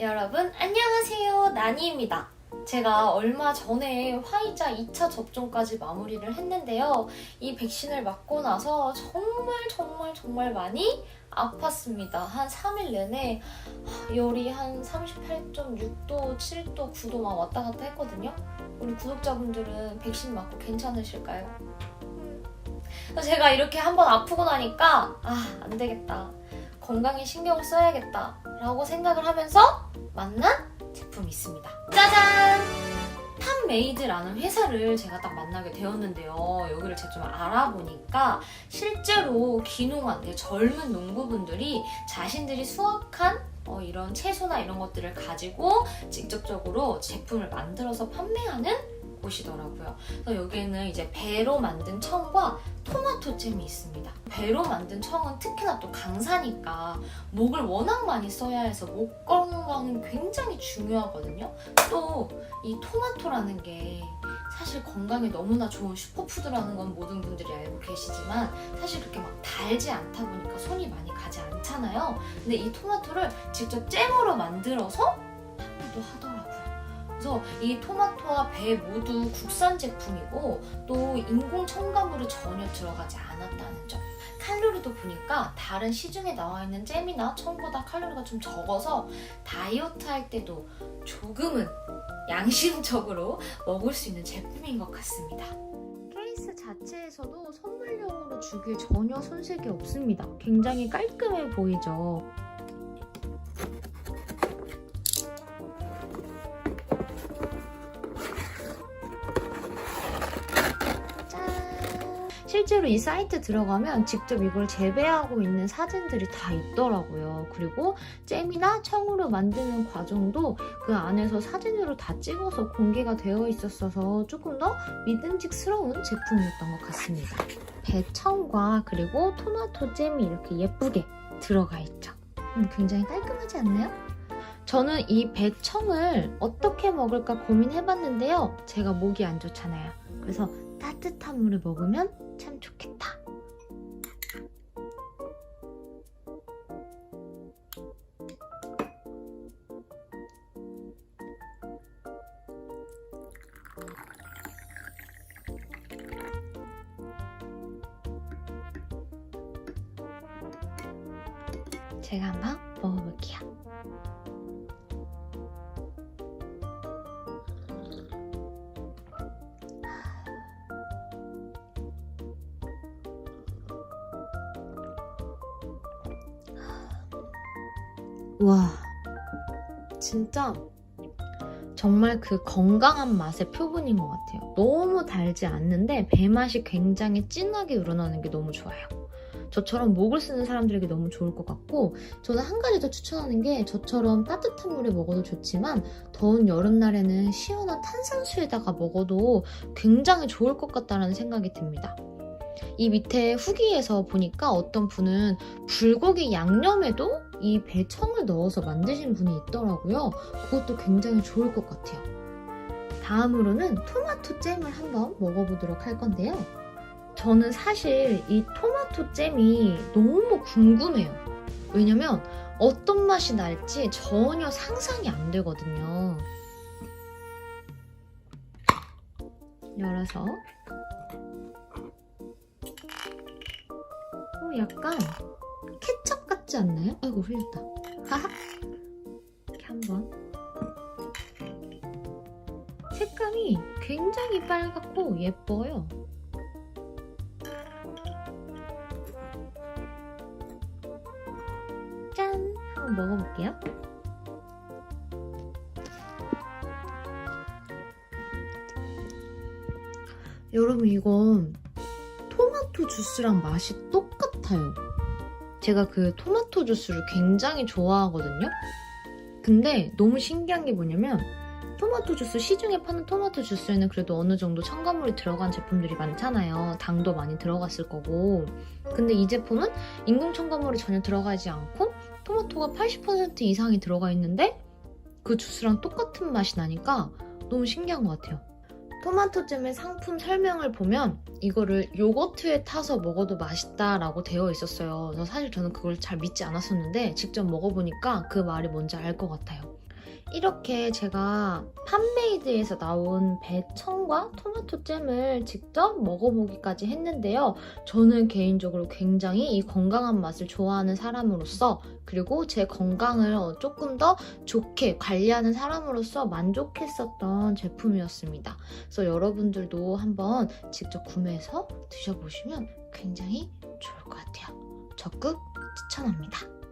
여러분 안녕하세요. 나니입니다. 제가 얼마 전에 화이자 2차 접종까지 마무리를 했는데요. 이 백신을 맞고 나서 정말 정말 정말 많이 아팠습니다. 한 3일 내내 하, 열이 한 38.6도 7도 9도 막 왔다 갔다 했거든요. 우리 구독자분들은 백신 맞고 괜찮으실까요? 음. 제가 이렇게 한번 아프고 나니까 아 안 되겠다. 건강에 신경을 써야겠다 라고 생각을 하면서 만난 제품이 있습니다. 짜잔! 탑메이드라는 회사를 제가 딱 만나게 되었는데요. 여기를 제가 좀 알아보니까 실제로 귀농한 네, 젊은 농부분들이 자신들이 수확한 어, 이런 채소나 이런 것들을 가지고 직접적으로 제품을 만들어서 판매하는 곳이더라고요. 그래서 여기에는 이제 배로 만든 청과 토마토 잼이 있습니다. 배로 만든 청은 특히나 또 강사니까 목을 워낙 많이 써야 해서 목 건강은 굉장히 중요하거든요. 또 이 토마토라는 게 사실 건강에 너무나 좋은 슈퍼푸드라는 건 모든 분들이 알고 계시지만 사실 그렇게 막 달지 않다 보니까 손이 많이 가지 않잖아요. 근데 이 토마토를 직접 잼으로 만들어서 판매도 하더라고요. 그래서 이 토마토와 배 모두 국산 제품이고 또 인공 첨가물이 전혀 들어가지 않았다는 점. 칼로리도 보니까 다른 시중에 나와 있는 잼이나 청보다 칼로리가 좀 적어서 다이어트 할 때도 조금은 양심적으로 먹을 수 있는 제품인 것 같습니다. 케이스 자체에서도 선물용으로 주기에 전혀 손색이 없습니다. 굉장히 깔끔해 보이죠. 실제로 이 사이트 들어가면 직접 이걸 재배하고 있는 사진들이 다 있더라고요. 그리고 잼이나 청으로 만드는 과정도 그 안에서 사진으로 다 찍어서 공개가 되어 있었어서 조금 더 믿음직스러운 제품이었던 것 같습니다. 배청과 그리고 토마토 잼이 이렇게 예쁘게 들어가 있죠. 음, 굉장히 깔끔하지 않나요? 저는 이 배청을 어떻게 먹을까 고민해봤는데요. 제가 목이 안 좋잖아요. 그래서 따뜻한 물에 먹으면 제가 한번 먹어볼게요. 와, 진짜 정말 그 건강한 맛의 표본인 것 같아요. 너무 달지 않는데 배 맛이 굉장히 진하게 우러나는 게 너무 좋아요. 저처럼 목을 쓰는 사람들에게 너무 좋을 것 같고 저는 한 가지 더 추천하는 게 저처럼 따뜻한 물에 먹어도 좋지만 더운 여름날에는 시원한 탄산수에다가 먹어도 굉장히 좋을 것 같다는 생각이 듭니다. 이 밑에 후기에서 보니까 어떤 분은 불고기 양념에도 이 배청을 넣어서 만드신 분이 있더라고요. 그것도 굉장히 좋을 것 같아요. 다음으로는 토마토 잼을 한번 먹어보도록 할 건데요. 저는 사실 이 토마토 잼이 너무 궁금해요. 왜냐면 어떤 맛이 날지 전혀 상상이 안 되거든요. 열어서 어, 약간 케첩 같지 않나요? 아이고 흘렸다. 하하. 이렇게 한번. 색감이 굉장히 빨갛고 예뻐요. 한번 먹어볼게요. 여러분 이건 토마토 주스랑 맛이 똑같아요. 제가 그 토마토 주스를 굉장히 좋아하거든요. 근데 너무 신기한 게 뭐냐면 토마토 주스 시중에 파는 토마토 주스에는 그래도 어느 정도 첨가물이 들어간 제품들이 많잖아요. 당도 많이 들어갔을 거고. 근데 이 제품은 인공 첨가물이 전혀 들어가지 않고 토마토가 80% 이상이 들어가 있는데 그 주스랑 똑같은 맛이 나니까 너무 신기한 것 같아요. 토마토잼의 상품 설명을 보면 이거를 요거트에 타서 먹어도 맛있다라고 되어 있었어요. 그래서 사실 저는 그걸 잘 믿지 않았었는데 직접 먹어보니까 그 말이 뭔지 알 것 같아요. 이렇게 제가 팜메이드에서 나온 배청과 토마토 잼을 직접 먹어보기까지 했는데요. 저는 개인적으로 굉장히 이 건강한 맛을 좋아하는 사람으로서 그리고 제 건강을 어, 조금 더 좋게 관리하는 사람으로서 만족했었던 제품이었습니다. 그래서 여러분들도 한번 직접 구매해서 드셔보시면 굉장히 좋을 것 같아요. 적극 추천합니다.